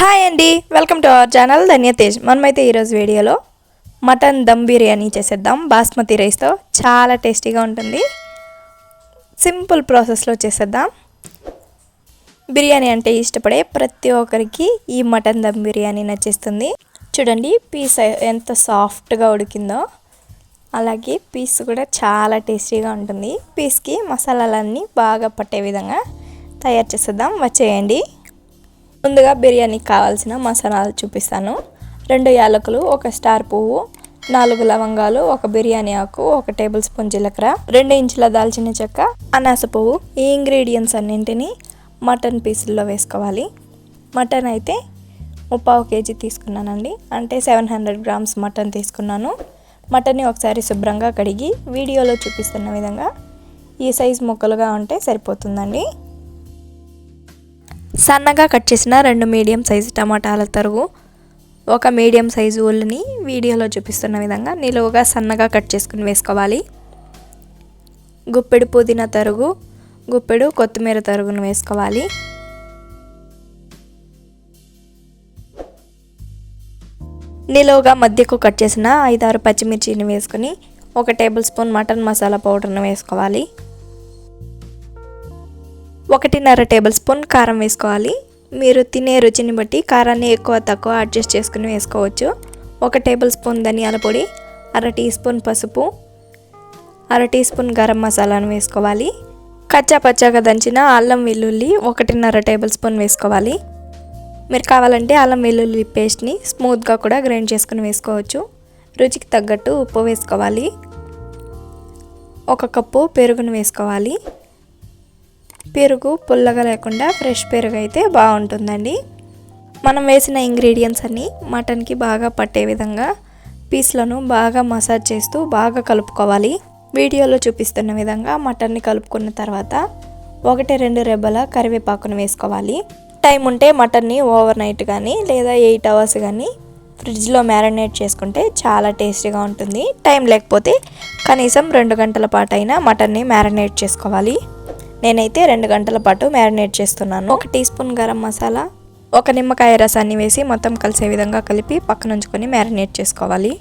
Hi అండి welcome to our channel Dhanya Tej. మనమైతే ఈరోజు వీడియోలో మటన్ దమ్ బిర్యానీ చేసేద్దాం. బాస్మతి రైస్తో చాలా టేస్టీగా ఉంటుంది. సింపుల్ ప్రాసెస్లో చేసేద్దాం. బిర్యానీ అంటే ఇష్టపడే ప్రతి ఒక్కరికి ఈ మటన్ దమ్ బిర్యానీ నచ్చేస్తుంది. చూడండి పీస్ ఎంత సాఫ్ట్గా ఉడికిందో అలాగే పీస్ కూడా చాలా టేస్టీగా ఉంటుంది. పీస్కి మసాలాలన్నీ బాగా పట్టే విధంగా తయారు చేసేద్దాం. వచ్చేయండి. ముందుగా బిర్యానీకి కావాల్సిన మసాలాలు చూపిస్తాను. రెండు యాలకులు ఒక స్టార్ పువ్వు నాలుగు లవంగాలు ఒక బిర్యానీ ఆకు ఒక టేబుల్ స్పూన్ జీలకర్ర రెండు ఇంచుల దాల్చిన చెక్క అనాస పువ్వు. ఈ ఇంగ్రీడియంట్స్ అన్నింటినీ మటన్ పీసుల్లో వేసుకోవాలి. మటన్ అయితే ముప్పావు కేజీ తీసుకున్నానండి. అంటే సెవెన్ హండ్రెడ్ గ్రామ్స్ మటన్ తీసుకున్నాను. మటన్ని ఒకసారి శుభ్రంగా కడిగి వీడియోలో చూపిస్తున్న విధంగా ఈ సైజ్ ముక్కలుగా ఉంటే సరిపోతుందండి. సన్నగా కట్ చేసిన రెండు మీడియం సైజు టమాటాల తరుగు ఒక మీడియం సైజు ఉల్లిని వీడియోలో చూపిస్తున్న విధంగా నిలువుగా సన్నగా కట్ చేసుకుని వేసుకోవాలి. గుప్పెడు పుదీనా తరుగు గుప్పెడు కొత్తిమీర తరుగును వేసుకోవాలి. నిలువుగా మధ్యకు కట్ చేసిన ఐదారు పచ్చిమిర్చిని వేసుకుని ఒక టేబుల్ స్పూన్ మటన్ మసాలా పౌడర్ను వేసుకోవాలి. ఒకటిన్నర టేబుల్ స్పూన్ కారం వేసుకోవాలి. మీరు తినే రుచిని బట్టి కారాన్ని ఎక్కువ తక్కువ అడ్జస్ట్ చేసుకుని వేసుకోవచ్చు. ఒక టేబుల్ స్పూన్ ధనియాల పొడి అర టీ స్పూన్ పసుపు అర టీ స్పూన్ గరం మసాలాను వేసుకోవాలి. కచ్చా పచ్చాగా దంచిన అల్లం వెల్లుల్లి ఒకటిన్నర టేబుల్ స్పూన్ వేసుకోవాలి. మీరు కావాలంటే అల్లం వెల్లుల్లి పేస్ట్ని స్మూత్గా కూడా గ్రైండ్ చేసుకుని వేసుకోవచ్చు. రుచికి తగ్గట్టు ఉప్పు వేసుకోవాలి. ఒక కప్పు పెరుగును వేసుకోవాలి. పెరుగు పుల్లగా లేకుండా ఫ్రెష్ పెరుగు అయితే బాగుంటుందండి. మనం వేసిన ఇంగ్రీడియంట్స్ అన్నీ మటన్కి బాగా పట్టే విధంగా పీస్లను బాగా మసాజ్ చేస్తూ బాగా కలుపుకోవాలి. వీడియోలో చూపిస్తున్న విధంగా మటన్ని కలుపుకున్న తర్వాత ఒకటి రెండు రెబ్బల కరివేపాకును వేసుకోవాలి. టైం ఉంటే మటన్ని ఓవర్ నైట్ కానీ లేదా ఎయిట్ అవర్స్ కానీ ఫ్రిడ్జ్లో మ్యారినేట్ చేసుకుంటే చాలా టేస్టీగా ఉంటుంది. టైం లేకపోతే కనీసం రెండు గంటల పాటైనా మటన్ని మ్యారినేట్ చేసుకోవాలి. నేనైతే రెండు గంటల పాటు మ్యారినేట్ చేస్తున్నాను. ఒక టీ స్పూన్ గరం మసాలా ఒక నిమ్మకాయ రసాన్ని వేసి మొత్తం కలిసే విధంగా కలిపి పక్కన ఉంచుకొని మ్యారినేట్ చేసుకోవాలి.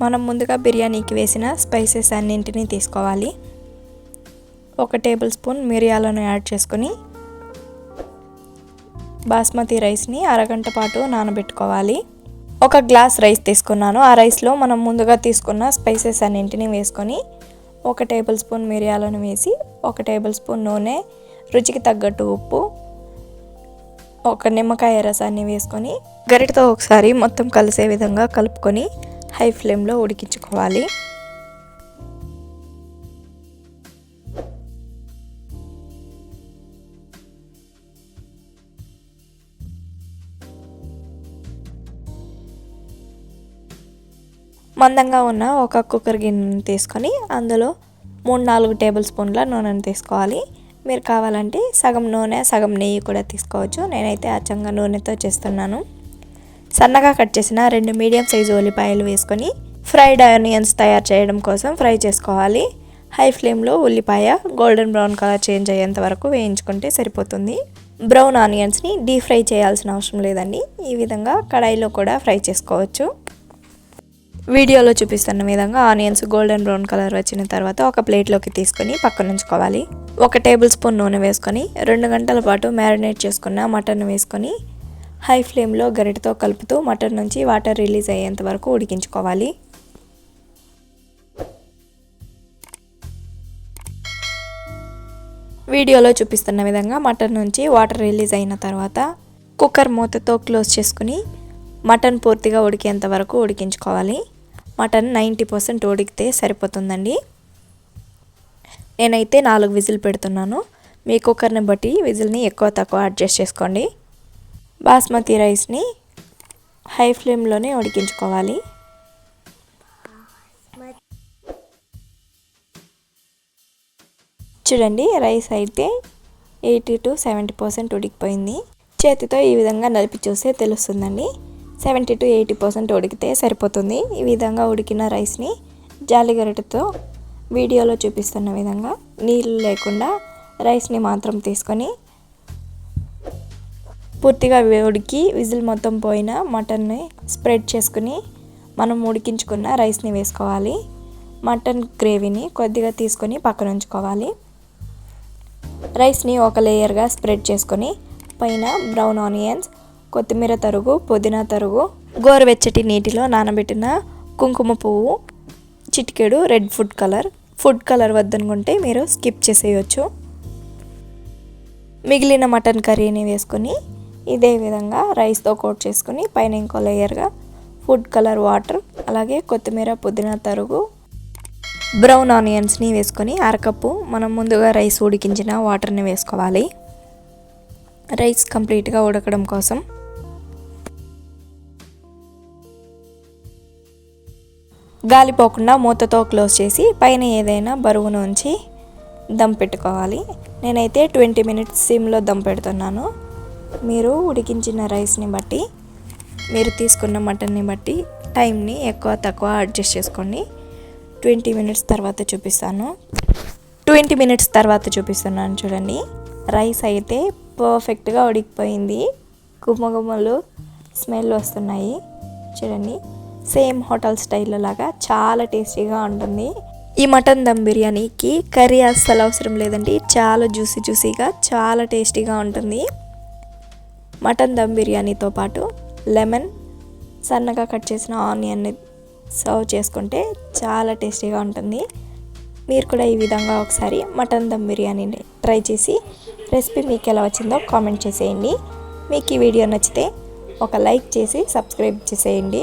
మనం ముందుగా బిర్యానీకి వేసిన స్పైసెస్ అన్నింటినీ తీసుకోవాలి. ఒక టేబుల్ స్పూన్ మిరియాలను యాడ్ చేసుకొని బాస్మతి రైస్ని అరగంట పాటు నానబెట్టుకోవాలి. ఒక గ్లాస్ రైస్ తీసుకున్నాను. ఆ రైస్లో మనం ముందుగా తీసుకున్న స్పైసెస్ అన్నింటినీ వేసుకొని ఒక టేబుల్ స్పూన్ మిరియాలను వేసి ఒక టేబుల్ స్పూన్ నూనె రుచికి తగ్గట్టు ఉప్పు ఒక నిమ్మకాయ రసాన్ని వేసుకొని గరిటతో ఒకసారి మొత్తం కలిసే విధంగా కలుపుకొని హై ఫ్లేమ్లో ఉడికించుకోవాలి. మందంగా ఉన్న ఒక కుక్కర్ గిన్నెను తీసుకొని అందులో మూడు నాలుగు టేబుల్ స్పూన్ల నూనెను తీసుకోవాలి. మీరు కావాలంటే సగం నూనె సగం నెయ్యి కూడా తీసుకోవచ్చు. నేనైతే అచ్చంగా నూనెతో చేస్తున్నాను. సన్నగా కట్ చేసిన రెండు మీడియం సైజు ఉల్లిపాయలు వేసుకొని ఫ్రైడ్ ఆనియన్స్ తయారు చేయడం కోసం ఫ్రై చేసుకోవాలి. హై ఫ్లేమ్లో ఉల్లిపాయ గోల్డెన్ బ్రౌన్ కలర్ చేంజ్ అయ్యేంత వరకు వేయించుకుంటే సరిపోతుంది. బ్రౌన్ ఆనియన్స్ని డీప్ ఫ్రై చేయాల్సిన అవసరం లేదండి. ఈ విధంగా కడాయిలో కూడా ఫ్రై చేసుకోవచ్చు. వీడియోలో చూపిస్తున్న విధంగా ఆనియన్స్ గోల్డెన్ బ్రౌన్ కలర్ వచ్చిన తర్వాత ఒక ప్లేట్లోకి తీసుకొని పక్కన ఉంచుకోవాలి ఒక టేబుల్ స్పూన్ నూనె వేసుకొని రెండు గంటల పాటు మ్యారినేట్ చేసుకున్న మటన్ వేసుకొని హై ఫ్లేమ్లో గరిటతో కలుపుతూ మటన్ నుంచి వాటర్ రిలీజ్ అయ్యేంత వరకు ఉడికించుకోవాలి. వీడియోలో చూపిస్తున్న విధంగా మటన్ నుంచి వాటర్ రిలీజ్ అయిన తర్వాత కుక్కర్ మూతతో క్లోజ్ చేసుకుని మటన్ పూర్తిగా ఉడికేంత వరకు ఉడికించుకోవాలి. మటన్ నైంటీ పర్సెంట్ ఉడికితే సరిపోతుందండి. నేనైతే నాలుగు విజిల్ పెడుతున్నాను. మీ కుక్కర్ని బట్టి విజిల్ని ఎక్కువ తక్కువ అడ్జస్ట్ చేసుకోండి. బాస్మతి రైస్ని హై ఫ్లేమ్లోనే ఉడికించుకోవాలి. చూడండి రైస్ అయితే ఎయిటీ టు సెవెంటీ పర్సెంట్ ఉడికిపోయింది. చేతితో ఈ విధంగా నలిపి చూస్తే తెలుస్తుందండి. సెవెంటీ టు ఎయిటీ పర్సెంట్ ఉడికితే సరిపోతుంది. ఈ విధంగా ఉడికిన రైస్ని జాలిగరిటతో వీడియోలో చూపిస్తున్న విధంగా నీళ్ళు లేకుండా రైస్ని మాత్రం తీసుకొని పూర్తిగా ఉడికి విజిల్ మొత్తం పోయిన మటన్ని స్ప్రెడ్ చేసుకుని మనం ఉడికించుకున్న రైస్ని వేసుకోవాలి. మటన్ గ్రేవీని కొద్దిగా తీసుకొని పక్కన ఉంచుకోవాలి. రైస్ని ఒక లేయర్గా స్ప్రెడ్ చేసుకొని పైన బ్రౌన్ ఆనియన్స్ కొత్తిమీర తరుగు పుదీనా తరుగు గోరువెచ్చటి నీటిలో నానబెట్టిన కుంకుమ పువ్వు చిటికెడు red food colour. Food colour వద్దనుకుంటే మీరు స్కిప్ చేసేయచ్చు. మిగిలిన మటన్ కర్రీని వేసుకొని ఇదే విధంగా రైస్తో కోట్ చేసుకొని పైన ఇంకో లేయర్గా ఫుడ్ కలర్ వాటర్ అలాగే కొత్తిమీర పుదీనా తరుగు బ్రౌన్ ఆనియన్స్ని వేసుకొని అరకప్పు మనం ముందుగా రైస్ ఉడికించిన వాటర్ని వేసుకోవాలి. రైస్ కంప్లీట్గా ఉడకడం కోసం గాలిపోకుండా మూతతో క్లోజ్ చేసి పైన ఏదైనా బరువును ఉంచి దమ్ పెట్టుకోవాలి. నేనైతే ట్వంటీ మినిట్స్ సిమ్లో దమ్ పెడుతున్నాను. మీరు ఉడికించిన రైస్ని బట్టి మీరు తీసుకున్న మటన్ని బట్టి టైంని ఎక్కువ తక్కువ అడ్జస్ట్ చేసుకోండి. ట్వంటీ మినిట్స్ తర్వాత చూపిస్తాను. ట్వంటీ మినిట్స్ తర్వాత చూపిస్తున్నాను చూడండి. రైస్ అయితే పర్ఫెక్ట్గా ఉడికిపోయింది. గుమ్మగుమ్మలు స్మెల్ వస్తున్నాయి. చూడండి. సేమ్ హోటల్ స్టైల్లో లాగా చాలా టేస్టీగా ఉంటుంది. ఈ మటన్ దమ్ బిర్యానీకి కర్రీ అస్సలు అవసరం లేదండి. చాలా జ్యూసీ జ్యూసీగా చాలా టేస్టీగా ఉంటుంది. మటన్ దమ్ బిర్యానీతో పాటు లెమన్ సన్నగా కట్ చేసిన ఆనియన్ని సర్వ్ చేసుకుంటే చాలా టేస్టీగా ఉంటుంది. మీరు కూడా ఈ విధంగా ఒకసారి మటన్ దమ్ బిర్యానీని ట్రై చేసి రెసిపీ మీకు ఎలా వచ్చిందో కామెంట్ చేసేయండి. మీకు ఈ వీడియో నచ్చితే ఒక లైక్ చేసి సబ్స్క్రైబ్ చేసేయండి.